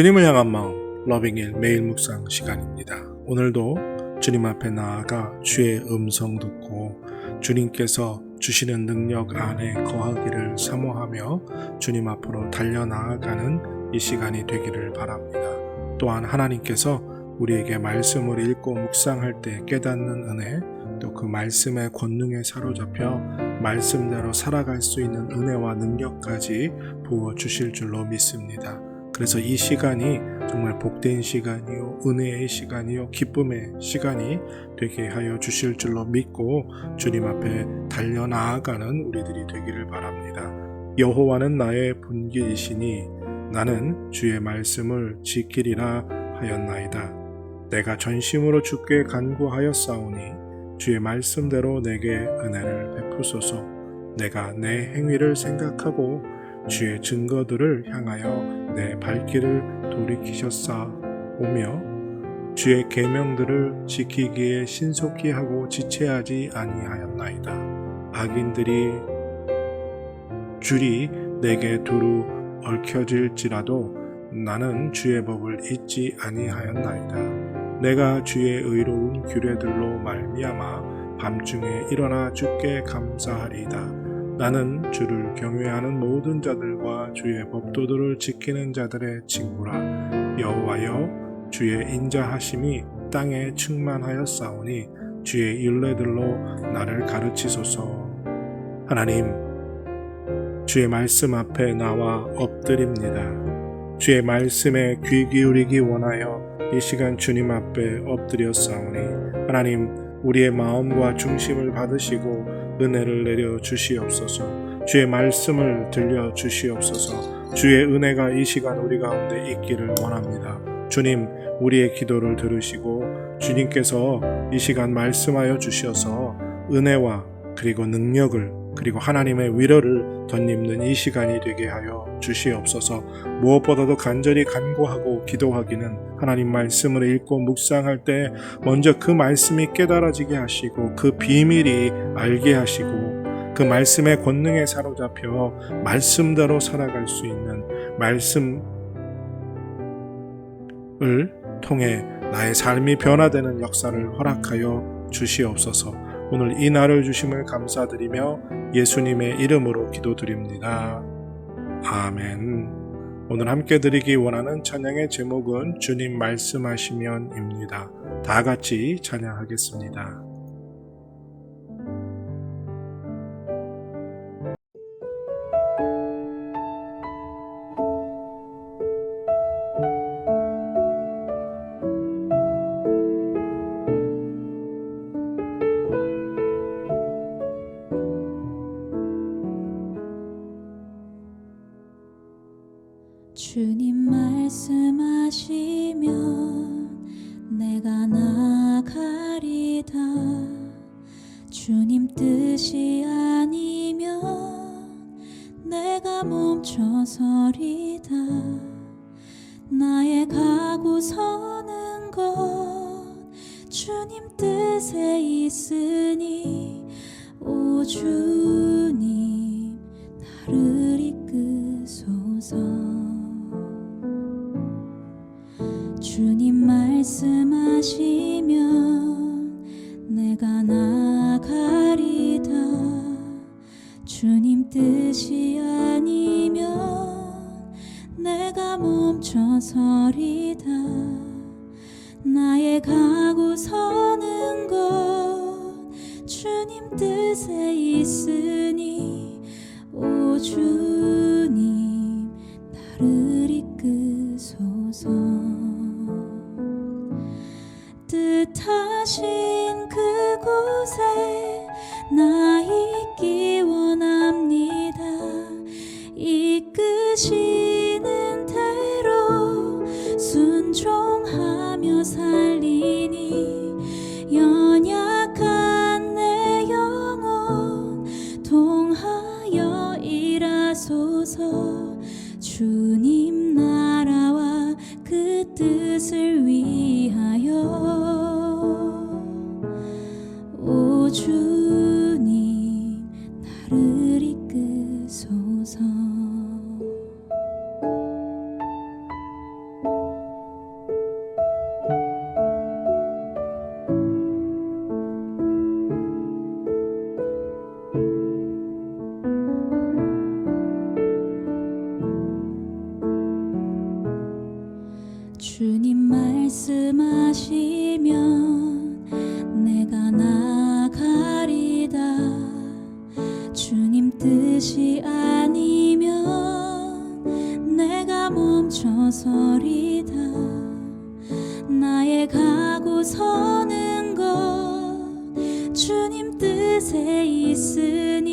주님을 향한 마음 러빙일 매일 묵상 시간입니다. 오늘도 주님 앞에 나아가 주의 음성 듣고 주님께서 주시는 능력 안에 거하기를 사모하며 주님 앞으로 달려 나아가는 이 시간이 되기를 바랍니다. 또한 하나님께서 우리에게 말씀을 읽고 묵상할 때 깨닫는 은혜, 또 그 말씀의 권능에 사로잡혀 말씀대로 살아갈 수 있는 은혜와 능력까지 부어 주실 줄로 믿습니다. 그래서 이 시간이 정말 복된 시간이요, 은혜의 시간이요, 기쁨의 시간이 되게 하여 주실 줄로 믿고 주님 앞에 달려 나아가는 우리들이 되기를 바랍니다. 여호와는 나의 분길이시니 나는 주의 말씀을 지키리라 하였나이다. 내가 전심으로 주께 간구하였사오니 주의 말씀대로 내게 은혜를 베푸소서. 내가 내 행위를 생각하고 주의 증거들을 향하여 내 발길을 돌이키셨사오며 주의 계명들을 지키기에 신속히 하고 지체하지 아니하였나이다. 악인들이 줄이 내게 두루 얽혀질지라도 나는 주의 법을 잊지 아니하였나이다. 내가 주의 의로운 규례들로 말미암아 밤중에 일어나 주께 감사하리이다. 나는 주를 경외하는 모든 자들과 주의 법도들을 지키는 자들의 친구라. 여호와여 주의 인자하심이 땅에 충만하였사오니 주의 율례들로 나를 가르치소서. 하나님, 주의 말씀 앞에 나와 엎드립니다. 주의 말씀에 귀 기울이기 원하여 이 시간 주님 앞에 엎드렸사오니 하나님 우리의 마음과 중심을 받으시고 은혜를 내려 주시옵소서. 주의 말씀을 들려 주시옵소서. 주의 은혜가 이 시간 우리 가운데 있기를 원합니다. 주님, 우리의 기도를 들으시고 주님께서 이 시간 말씀하여 주셔서 은혜와 그리고 능력을 그리고 하나님의 위로를 덧입는 이 시간이 되게 하여 주시옵소서. 무엇보다도 간절히 간구하고 기도하기는 하나님 말씀을 읽고 묵상할 때 먼저 그 말씀이 깨달아지게 하시고 그 비밀이 알게 하시고 그 말씀의 권능에 사로잡혀 말씀대로 살아갈 수 있는 말씀을 통해 나의 삶이 변화되는 역사를 허락하여 주시옵소서. 오늘 이 날을 주심을 감사드리며 예수님의 이름으로 기도드립니다. 아멘. 오늘 함께 드리기 원하는 찬양의 제목은 주님 말씀하시면입니다. 다 같이 찬양하겠습니다. 내가 멈춰서리다. 나의 가고 서는 것. 주님 뜻에 있으니 오 주님 나를 이끄소서. 주님 말씀하시면 뜻이 아니면 내가 멈춰서리다. 나의 가고 서는 것 주님 뜻에 있으니 오 주님 나를 이끄소서. 뜻하신 그곳에 이끄시는 대로 순종하며 살리니 연약한 내 영혼 통하여 일하소서. 주님 나라와 그 뜻을 위하 서는 것 주님 뜻에 있으니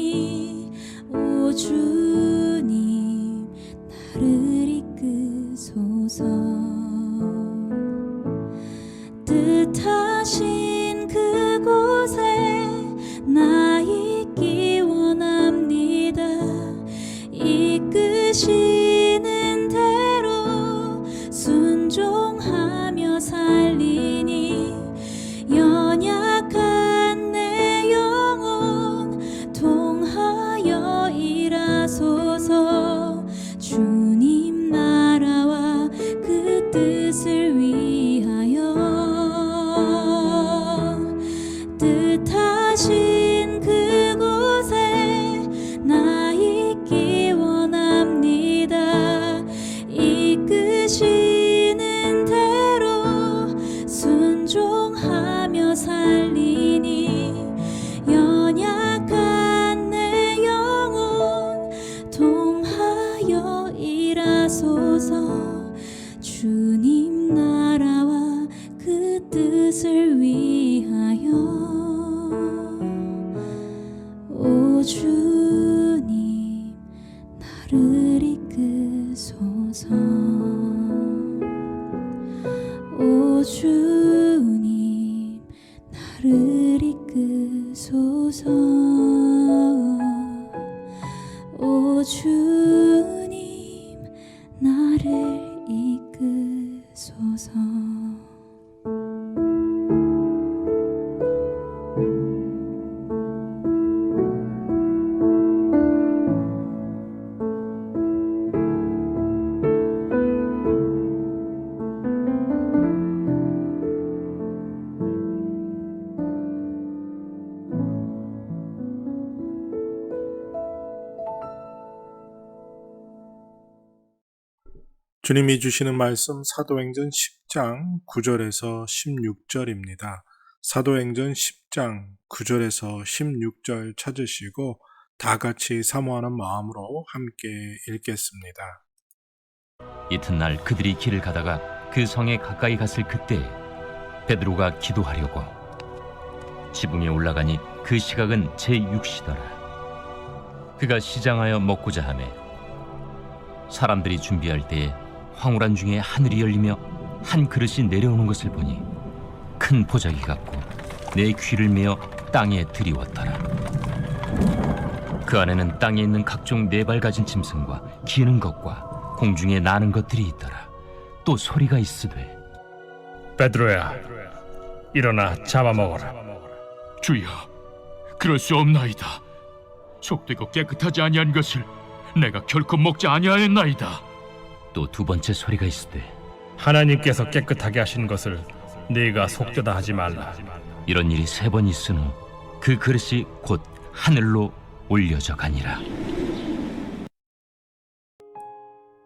주님이 주시는 말씀 사도행전 10장 9절에서 16절입니다. 사도행전 10장 9절에서 16절 찾으시고 다 같이 사모하는 마음으로 함께 읽겠습니다. 이튿날 그들이 길을 가다가 그 성에 가까이 갔을 그때 베드로가 기도하려고 지붕에 올라가니 그 시각은 제6시더라 그가 시장하여 먹고자 하매 사람들이 준비할 때에 황홀한 중에 하늘이 열리며 한 그릇이 내려오는 것을 보니 큰 보자기 같고 내 귀를 메어 땅에 들이웠더라 그 안에는 땅에 있는 각종 네 발 가진 짐승과 기는 것과 공중에 나는 것들이 있더라. 또 소리가 있으되 베드로야, 일어나 잡아먹어라. 주여, 그럴 수 없나이다. 속되고 깨끗하지 아니한 것을 내가 결코 먹지 아니하였나이다. 또 두 번째 소리가 있으되 하나님께서 깨끗하게 하신 것을 네가 속되다 하지 말라. 이런 일이 세 번 있은 후 그 그릇이 곧 하늘로 올려져 가니라.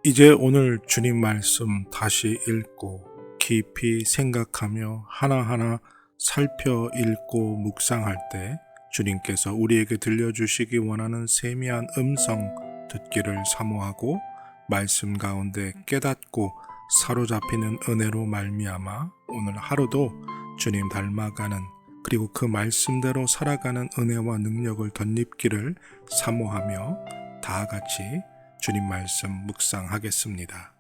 이제 오늘 주님 말씀 다시 읽고 깊이 생각하며 하나하나 살펴 읽고 묵상할 때 주님께서 우리에게 들려주시기 원하는 세미한 음성 듣기를 사모하고 말씀 가운데 깨닫고 사로잡히는 은혜로 말미암아 오늘 하루도 주님 닮아가는 그리고 그 말씀대로 살아가는 은혜와 능력을 덧입기를 사모하며 다 같이 주님 말씀 묵상하겠습니다.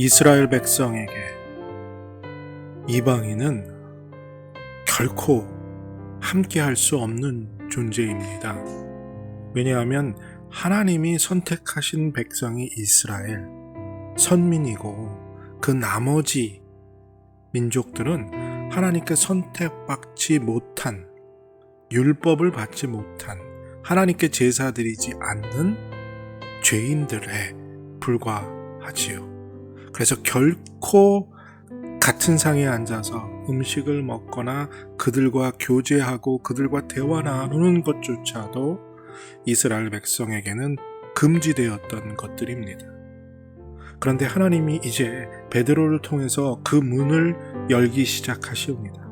이스라엘 백성에게 이방인은 결코 함께 할 수 없는 존재입니다. 왜냐하면 하나님이 선택하신 백성이 이스라엘, 선민이고 그 나머지 민족들은 하나님께 선택받지 못한, 율법을 받지 못한, 하나님께 제사드리지 않는 죄인들에 불과하지요. 그래서 결코 같은 상에 앉아서 음식을 먹거나 그들과 교제하고 그들과 대화 나누는 것조차도 이스라엘 백성에게는 금지되었던 것들입니다. 그런데 하나님이 이제 베드로를 통해서 그 문을 열기 시작하시옵니다.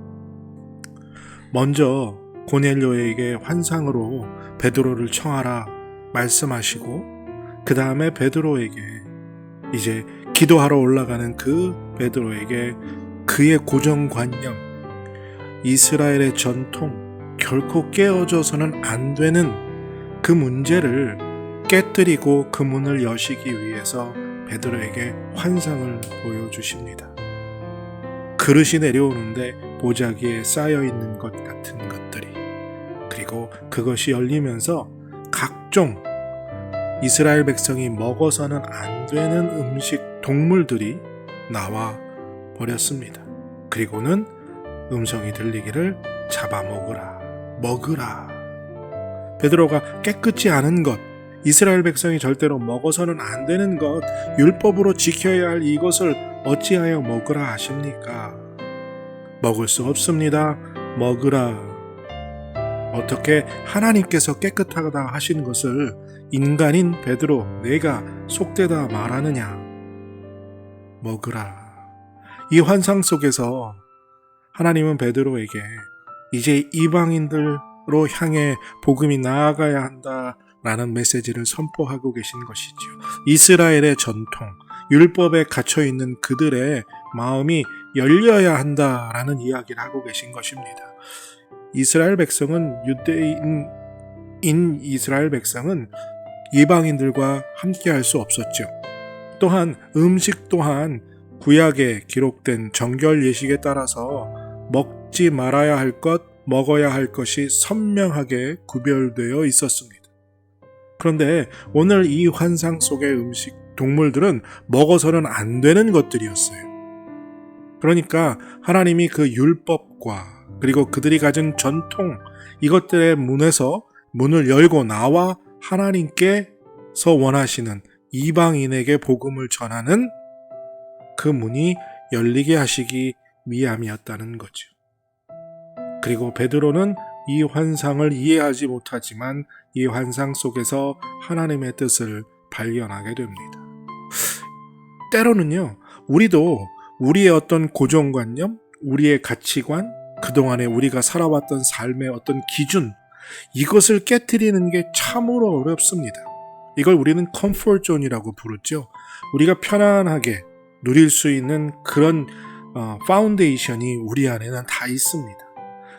먼저 고넬료에게 환상으로 베드로를 청하라 말씀하시고 그 다음에 베드로에게 이제 기도하러 올라가는 그 베드로에게 그의 고정관념, 이스라엘의 전통, 결코 깨어져서는 안 되는 그 문제를 깨뜨리고 그 문을 여시기 위해서 베드로에게 환상을 보여주십니다. 그릇이 내려오는데 보자기에 쌓여 있는 것 같은 것들이 그리고 그것이 열리면서 각종 이스라엘 백성이 먹어서는 안 되는 음식 동물들이 나와 버렸습니다. 그리고는 음성이 들리기를 잡아먹으라, 먹으라. 베드로가 깨끗지 않은 것, 이스라엘 백성이 절대로 먹어서는 안 되는 것, 율법으로 지켜야 할 이것을 어찌하여 먹으라 하십니까? 먹을 수 없습니다. 먹으라. 어떻게 하나님께서 깨끗하다 하신 것을 인간인 베드로 내가 속되다 말하느냐? 먹으라. 이 환상 속에서 하나님은 베드로에게 이제 이방인들로 향해 복음이 나아가야 한다 라는 메시지를 선포하고 계신 것이지요. 이스라엘의 전통, 율법에 갇혀 있는 그들의 마음이 열려야 한다라는 이야기를 하고 계신 것입니다. 이스라엘 백성은 유대인 인 이스라엘 백성은 이방인들과 함께 할 수 없었죠. 또한 음식 또한 구약에 기록된 정결 예식에 따라서 먹지 말아야 할 것, 먹어야 할 것이 선명하게 구별되어 있었습니다. 그런데 오늘 이 환상 속의 음식, 동물들은 먹어서는 안 되는 것들이었어요. 그러니까 하나님이 그 율법과 그리고 그들이 가진 전통, 이것들의 문에서 문을 열고 나와 하나님께서 원하시는 이방인에게 복음을 전하는 그 문이 열리게 하시기 위함이었다는 거죠. 그리고 베드로는 이 환상을 이해하지 못하지만 이 환상 속에서 하나님의 뜻을 발견하게 됩니다. 때로는요, 우리도 우리의 어떤 고정관념, 우리의 가치관, 그동안에 우리가 살아왔던 삶의 어떤 기준, 이것을 깨뜨리는 게 참으로 어렵습니다. 이걸 우리는 컴포트 존이라고 부르죠. 우리가 편안하게 누릴 수 있는 그런 어, 파운데이션이 우리 안에는 다 있습니다.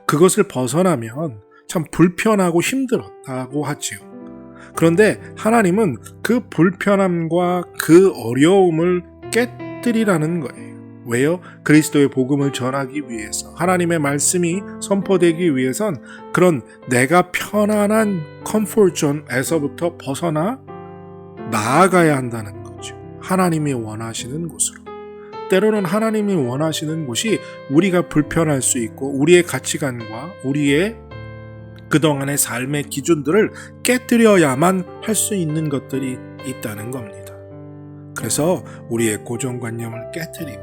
그것을 벗어나면 참 불편하고 힘들었다고 하지요. 그런데 하나님은 그 불편함과 그 어려움을 깨뜨리라는 거예요. 왜요? 그리스도의 복음을 전하기 위해서 하나님의 말씀이 선포되기 위해선 그런 내가 편안한 컴포트존에서부터 벗어나 나아가야 한다는 거죠. 하나님이 원하시는 곳으로. 때로는 하나님이 원하시는 곳이 우리가 불편할 수 있고 우리의 가치관과 우리의 그동안의 삶의 기준들을 깨뜨려야만 할 수 있는 것들이 있다는 겁니다. 그래서 우리의 고정관념을 깨뜨리고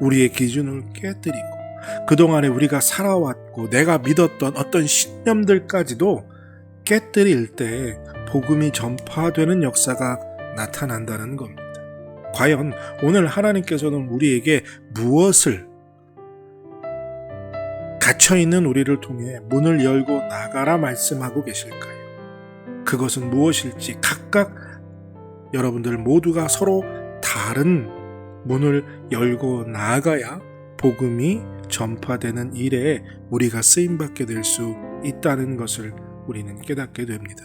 우리의 기준을 깨뜨리고 그동안에 우리가 살아왔고 내가 믿었던 어떤 신념들까지도 깨뜨릴 때 복음이 전파되는 역사가 나타난다는 겁니다. 과연 오늘 하나님께서는 우리에게 무엇을 갇혀있는 우리를 통해 문을 열고 나가라 말씀하고 계실까요? 그것은 무엇일지 각각 여러분들 모두가 서로 다른 문을 열고 나아가야 복음이 전파되는 일에 우리가 쓰임받게 될 수 있다는 것을 우리는 깨닫게 됩니다.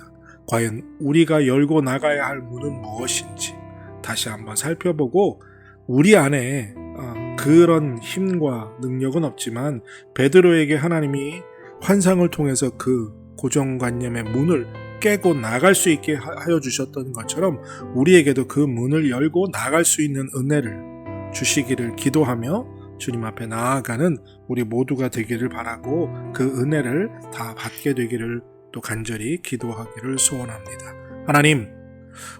과연 우리가 열고 나가야 할 문은 무엇인지 다시 한번 살펴보고 우리 안에 어, 그런 힘과 능력은 없지만 베드로에게 하나님이 환상을 통해서 그 고정관념의 문을 깨고 나갈 수 있게 하- 하여 주셨던 것처럼 우리에게도 그 문을 열고 나갈 수 있는 은혜를 주시기를 기도하며 주님 앞에 나아가는 우리 모두가 되기를 바라고 그 은혜를 다 받게 되기를 또 간절히 기도하기를 소원합니다. 하나님,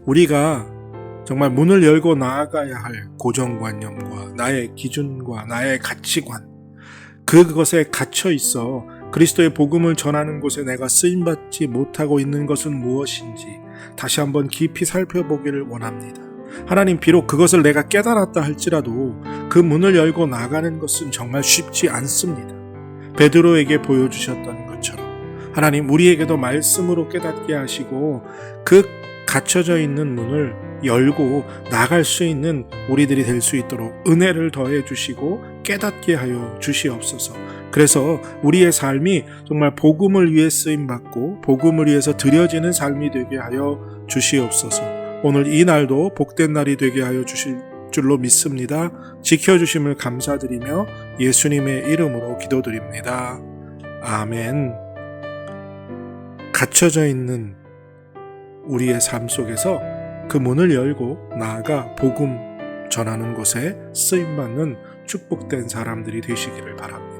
우리가 정말 문을 열고 나아가야 할 고정관념과 나의 기준과 나의 가치관, 그것에 갇혀 있어 그리스도의 복음을 전하는 곳에 내가 쓰임받지 못하고 있는 것은 무엇인지 다시 한번 깊이 살펴보기를 원합니다. 하나님, 비록 그것을 내가 깨달았다 할지라도 그 문을 열고 나가는 것은 정말 쉽지 않습니다. 베드로에게 보여주셨던 하나님, 우리에게도 말씀으로 깨닫게 하시고 그 갇혀져 있는 문을 열고 나갈 수 있는 우리들이 될 수 있도록 은혜를 더해 주시고 깨닫게 하여 주시옵소서. 그래서 우리의 삶이 정말 복음을 위해 쓰임 받고 복음을 위해서 드려지는 삶이 되게 하여 주시옵소서. 오늘 이 날도 복된 날이 되게 하여 주실 줄로 믿습니다. 지켜 주심을 감사드리며 예수님의 이름으로 기도드립니다. 아멘. 갇혀져 있는 우리의 삶 속에서 그 문을 열고 나아가 복음 전하는 곳에 쓰임 받는 축복된 사람들이 되시기를 바랍니다.